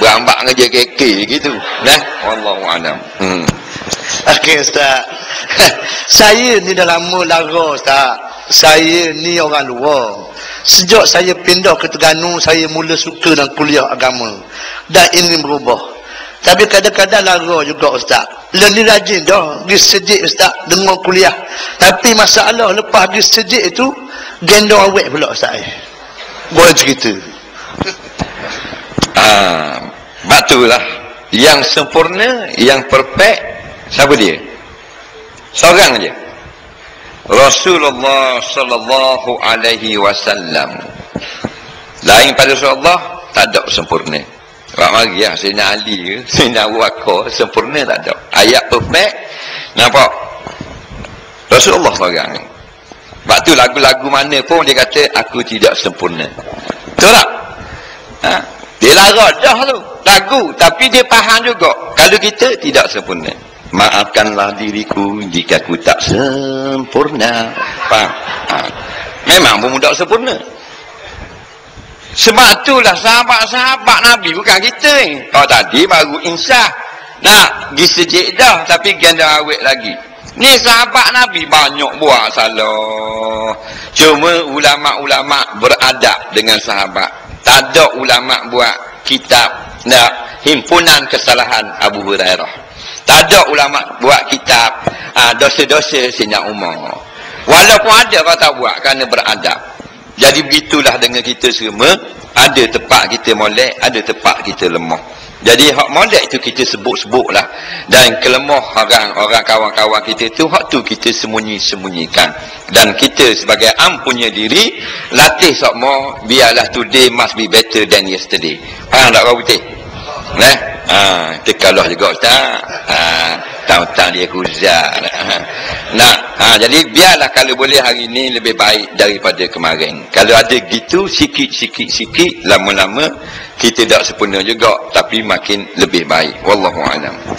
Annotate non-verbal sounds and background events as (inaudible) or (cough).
berambak dengan JKK gitu nah wallahu alam hmm Okey Ustaz. (laughs) saya ni dah lama lara Ustaz. Saya ni orang luar. Sejak saya pindah ke Terengganu, saya mula suka dengan kuliah agama. Dan ini berubah. Tapi kadang-kadang lara juga Ustaz. Ni rajin dah. Pergi sejik Ustaz dengan kuliah. Tapi masalah lepas pergi sejik itu, gendong awet pula Ustaz. Boleh cerita. Ah batulah yang sempurna yang perfect Siapa dia? Seorang aja. Rasulullah sallallahu alaihi wasallam. Lain pada Rasulullah tak ada sempurna. Pak mari ya, Sayyidina Ali ke, (laughs) Abu Bakar sempurna tak ada. Ayat perfect. Nampak? Rasulullah seorang. Sebab tu lagu-lagu mana pun dia kata aku tidak sempurna. Betul tak? Ha? Dia larang dah tu. Lagu tapi dia faham juga kalau kita tidak sempurna. Maafkanlah diriku jika ku tak sempurna. Faham? Ha. Memang pun tak sempurna. Sebab itulah sahabat-sahabat Nabi bukan kita ni. Kalau tadi baru insah. Nak pergi sejik dah tapi ganda awet lagi. Ni sahabat Nabi banyak buat salah. Cuma ulama-ulama beradab dengan sahabat. Tak ada ulama buat kitab nak himpunan kesalahan Abu Hurairah. Tak ada ulama buat kitab uh, dosa-dosa Sayyidina Umar. Walaupun ada kau tak buat kerana beradab. Jadi begitulah dengan kita semua. Ada tempat kita molek, ada tempat kita lemah. Jadi hak molek itu kita sebut-sebut lah. Dan kelemah orang, orang kawan-kawan kita itu, hak tu kita sembunyi-sembunyikan. Dan kita sebagai am punya diri, latih sokmo, biarlah today must be better than yesterday. Faham tak kau putih? Nah, ha, tekalah juga Ustaz. Ha, tahu-tahu dia kuzar. Ha. (laughs) Nah, ha, jadi biarlah kalau boleh hari ini lebih baik daripada kemarin. Kalau ada gitu, sikit-sikit-sikit, lama-lama, kita tak sempurna juga. Tapi makin lebih baik. Wallahu'alam.